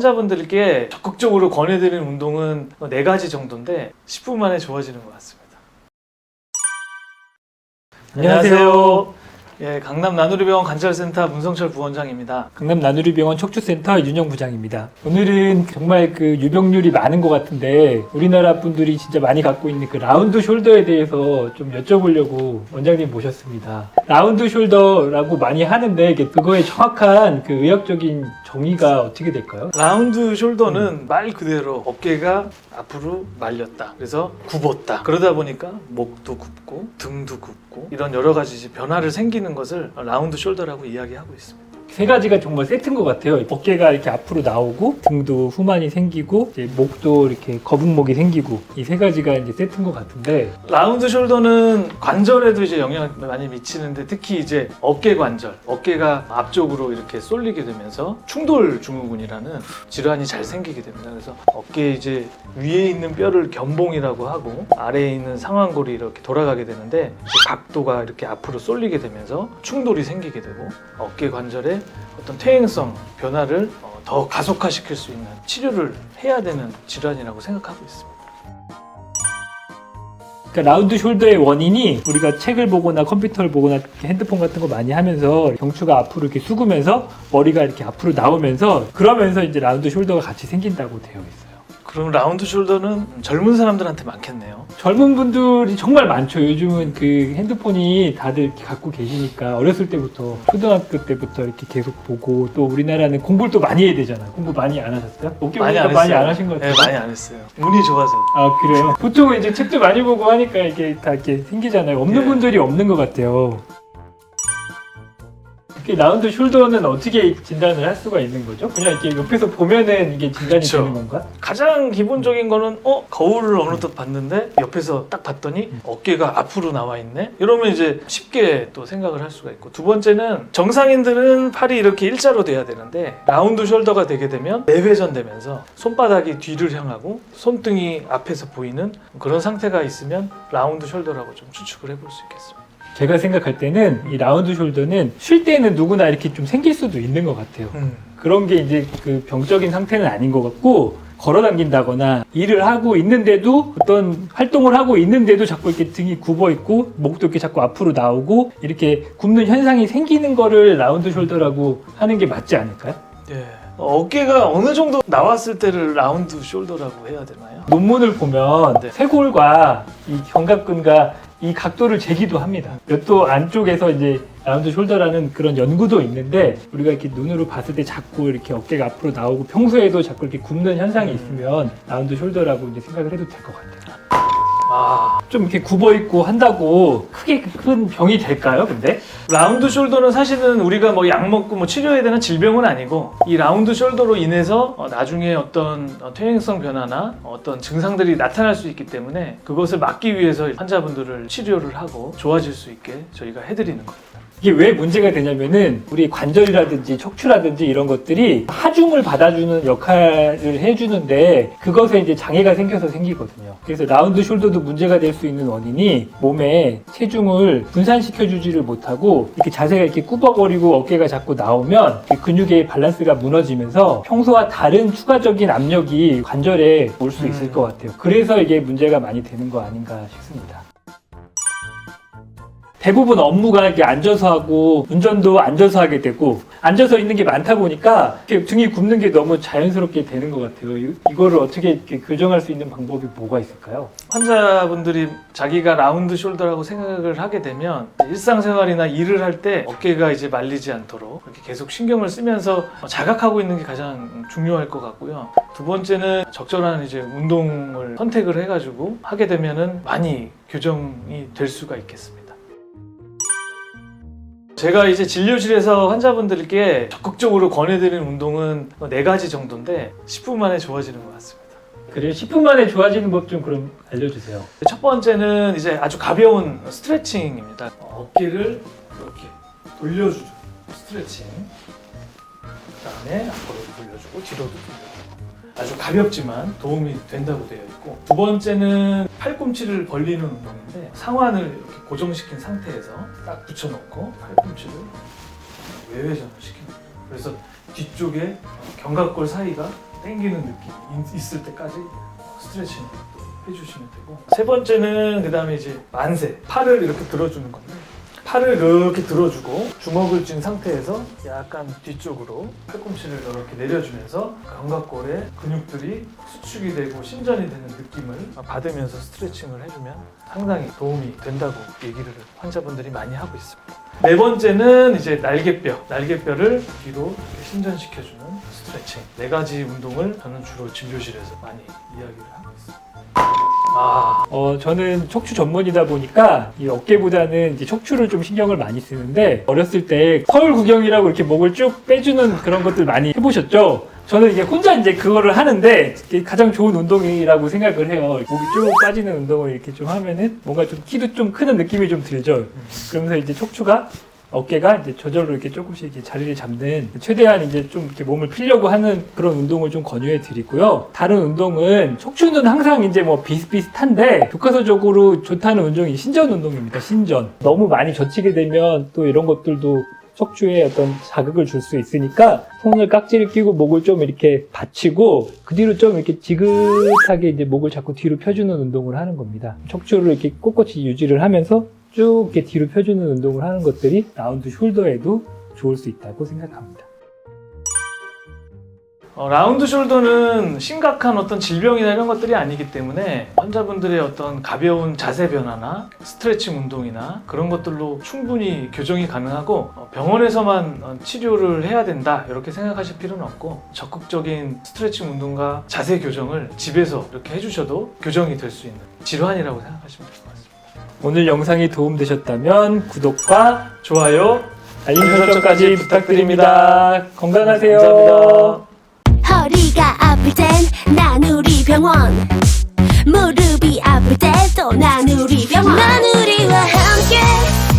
환자분들께 적극적으로 권해드리는 운동은 네 가지 정도인데 10분 만에 좋아지는 것 같습니다. 안녕하세요. 예, 강남 나누리병원 관절센터 문성철 부원장입니다. 강남 나누리병원 척추센터 윤영 부장입니다. 오늘은 정말 그 유병률이 많은 것 같은데 우리나라 분들이 진짜 많이 갖고 있는 그 라운드 숄더에 대해서 좀 여쭤보려고 원장님 모셨습니다. 라운드 숄더라고 많이 하는데 그거의 정확한 그 의학적인 정의가 어떻게 될까요? 라운드 숄더는 말 그대로 어깨가 앞으로 말렸다. 그래서 굽었다. 그러다 보니까 목도 굽고 등도 굽고 이런 여러 가지 변화를 생기는 것을 라운드 숄더라고 이야기하고 있습니다. 세 가지가 정말 세트인 것 같아요. 어깨가 이렇게 앞으로 나오고 등도 후만이 생기고 이제 목도 이렇게 거북목이 생기고 이 세 가지가 이제 세트인 것 같은데 라운드 숄더는 관절에도 이제 영향을 많이 미치는데 특히 이제 어깨 관절, 어깨가 앞쪽으로 이렇게 쏠리게 되면서 충돌 증후군이라는 질환이 잘 생기게 됩니다. 그래서 어깨 이제 위에 있는 뼈를 견봉이라고 하고 아래에 있는 상완골이 이렇게 돌아가게 되는데 각도가 이렇게 앞으로 쏠리게 되면서 충돌이 생기게 되고 어깨 관절 의 어떤 퇴행성 변화를 어, 더 가속화시킬 수 있는 치료를 해야 되는 질환이라고 생각하고 있습니다. 그러니까 라운드 숄더의 원인이 우리가 책을 보거나 컴퓨터를 보거나 핸드폰 같은 거 많이 하면서 경추가 앞으로 이렇게 숙으면서 머리가 이렇게 앞으로 나오면서 그러면서 이제 라운드 숄더가 같이 생긴다고 되어 있어요. 그럼 라운드 숄더는 젊은 사람들한테 많겠네요. 젊은 분들이 정말 많죠. 요즘은 그 핸드폰이 다들 이렇게 갖고 계시니까 어렸을 때부터 초등학교 때부터 이렇게 계속 보고 또 우리나라는 공부를 또 많이 해야 되잖아요. 공부 많이 안 하셨어요? 어깨 보니까 많이 안 하신 것 네, 같아요. 많이 안 했어요. 운이 좋아서. 아 그래요? 보통 이제 책도 많이 보고 하니까 이게 다 이렇게 생기잖아요. 없는 예. 분들이 없는 것 같아요. 이렇게 라운드 숄더는 어떻게 진단을 할 수가 있는 거죠? 그냥 이렇게 옆에서 보면은 이게 진단이 그쵸. 되는 건가? 가장 기본적인 거는 어 거울을 어느덧 봤는데 옆에서 딱 봤더니 어깨가 앞으로 나와 있네. 이러면 이제 쉽게 또 생각을 할 수가 있고 두 번째는 정상인들은 팔이 이렇게 일자로 돼야 되는데 라운드 숄더가 되게 되면 내회전되면서 손바닥이 뒤를 향하고 손등이 앞에서 보이는 그런 상태가 있으면 라운드 숄더라고 좀 추측을 해볼 수 있겠습니다. 제가 생각할 때는 이 라운드 숄더는 쉴 때는 누구나 이렇게 좀 생길 수도 있는 것 같아요. 음. 그런 게 이제 그 병적인 상태는 아닌 것 같고 걸어 당긴다거나 일을 하고 있는데도 어떤 활동을 하고 있는데도 자꾸 이렇게 등이 굽어 있고 목도 이렇게 자꾸 앞으로 나오고 이렇게 굽는 현상이 생기는 거를 라운드 숄더라고 하는 게 맞지 않을까요? 예. 어깨가 어느 정도 나왔을 때를 라운드 숄더라고 해야 되나요? 논문을 보면 네. 쇄골과 이 견갑근과 이 각도를 재기도 합니다. 몇도 안쪽에서 이제 라운드 숄더라는 그런 연구도 있는데 우리가 이렇게 눈으로 봤을 때 자꾸 이렇게 어깨가 앞으로 나오고 평소에도 자꾸 이렇게 굽는 현상이 음. 있으면 라운드 숄더라고 이제 생각을 해도 될 것 같아요. 아, 좀 이렇게 굽어 있고 한다고 크게 큰 병이 될까요? 근데 라운드 숄더는 사실은 우리가 뭐 약 먹고 뭐 치료해야 되는 질병은 아니고 이 라운드 숄더로 인해서 어, 나중에 어떤 어, 퇴행성 변화나 어떤 증상들이 나타날 수 있기 때문에 그것을 막기 위해서 환자분들을 치료를 하고 좋아질 수 있게 저희가 해드리는 겁니다. 이게 왜 문제가 되냐면은 우리 관절이라든지 척추라든지 이런 것들이 하중을 받아주는 역할을 해주는데 그것에 이제 장애가 생겨서 생기거든요. 그래서 라운드 숄더도 문제가 될 수 있는 원인이 몸에 체중을 분산시켜 주지를 못하고 이렇게 자세가 이렇게 꾸벅거리고 어깨가 자꾸 나오면 그 근육의 밸런스가 무너지면서 평소와 다른 추가적인 압력이 관절에 올 수 있을 음. 것 같아요. 그래서 이게 문제가 많이 되는 거 아닌가 싶습니다. 대부분 업무가 이렇게 앉아서 하고 운전도 앉아서 하게 되고 앉아서 있는 게 많다 보니까 등이 굽는 게 너무 자연스럽게 되는 것 같아요. 이- 이거를 어떻게 이렇게 교정할 수 있는 방법이 뭐가 있을까요? 환자분들이 자기가 라운드 숄더라고 생각을 하게 되면 일상생활이나 일을 할 때 어깨가 이제 말리지 않도록 이렇게 계속 신경을 쓰면서 자각하고 있는 게 가장 중요할 것 같고요. 두 번째는 적절한 이제 운동을 선택을 해가지고 하게 되면은 많이 교정이 될 수가 있겠습니다. 제가 이제 진료실에서 환자분들께 적극적으로 권해드리는 운동은 네 가지 정도인데 10분 만에 좋아지는 것 같습니다. 그래요? 10분 만에 좋아지는 법 좀 그럼 알려주세요. 첫 번째는 이제 아주 가벼운 스트레칭입니다. 어깨를 이렇게 돌려주죠. 스트레칭. 그다음에 앞으로 돌려주고 뒤로도 돌려주고. 아주 가볍지만 도움이 된다고 되어 있고 두 번째는 팔꿈치를 벌리는 운동인데 상완을 이렇게 고정시킨 상태에서 딱 붙여놓고 팔꿈치를 외회전을 시킵니다. 그래서 뒤쪽에 견갑골 사이가 당기는 느낌이 있- 있을 때까지 스트레칭 또 해주시면 되고 세 번째는 그 다음에 이제 만세 팔을 이렇게 들어주는 건데 팔을 이렇게 들어주고 주먹을 쥔 상태에서 약간 뒤쪽으로 팔꿈치를 이렇게 내려주면서 견갑골에 근육들이 수축이 되고 신전이 되는 느낌을 받으면서 스트레칭을 해주면 상당히 도움이 된다고 얘기를 환자분들이 많이 하고 있습니다. 네 번째는 이제 날개뼈, 날개뼈를 뒤로 신전시켜주는 스트레칭. 네 가지 운동을 저는 주로 진료실에서 많이 이야기를 하고 있습니다. 아, 어, 저는 척추 전문이다 보니까 이 어깨보다는 이제 척추를 좀 신경을 많이 쓰는데 어렸을 때 서울 구경이라고 이렇게 목을 쭉 빼주는 그런 것들 많이 해보셨죠? 저는 이게 혼자 이제 그거를 하는데 이게 가장 좋은 운동이라고 생각을 해요. 목이 쭉 빠지는 운동을 이렇게 좀 하면은 뭔가 좀 키도 좀 크는 느낌이 좀 들죠. 그러면서 이제 척추가 어깨가 이제 저절로 이렇게 조금씩 이렇게 자리를 잡는 최대한 이제 좀 이렇게 몸을 피려고 하는 그런 운동을 좀 권유해 드리고요. 다른 운동은 척추는 항상 이제 뭐 비슷비슷한데 교과서적으로 좋다는 운동이 신전 운동입니다. 신전. 너무 많이 젖히게 되면 또 이런 것들도 척추에 어떤 자극을 줄 수 있으니까 손을 깍지를 끼고 목을 좀 이렇게 받치고 그 뒤로 좀 이렇게 지긋하게 이제 목을 자꾸 뒤로 펴주는 운동을 하는 겁니다. 척추를 이렇게 꼿꼿이 유지를 하면서 쭉 이렇게 뒤로 펴주는 운동을 하는 것들이 라운드 숄더에도 좋을 수 있다고 생각합니다. 어, 라운드 숄더는 심각한 어떤 질병이나 이런 것들이 아니기 때문에 환자분들의 어떤 가벼운 자세 변화나 스트레칭 운동이나 그런 것들로 충분히 교정이 가능하고 어, 병원에서만 어, 치료를 해야 된다 이렇게 생각하실 필요는 없고 적극적인 스트레칭 운동과 자세 교정을 집에서 이렇게 해주셔도 교정이 될 수 있는 질환이라고 생각하시면 될 것 같습니다. 오늘 영상이 도움되셨다면 구독과 좋아요, 알림 설정까지 부탁드립니다. 건강하세요. 허리가 아플 땐난 우리 병원 무릎이 아플 때또난 우리 병원 난 우리와 함께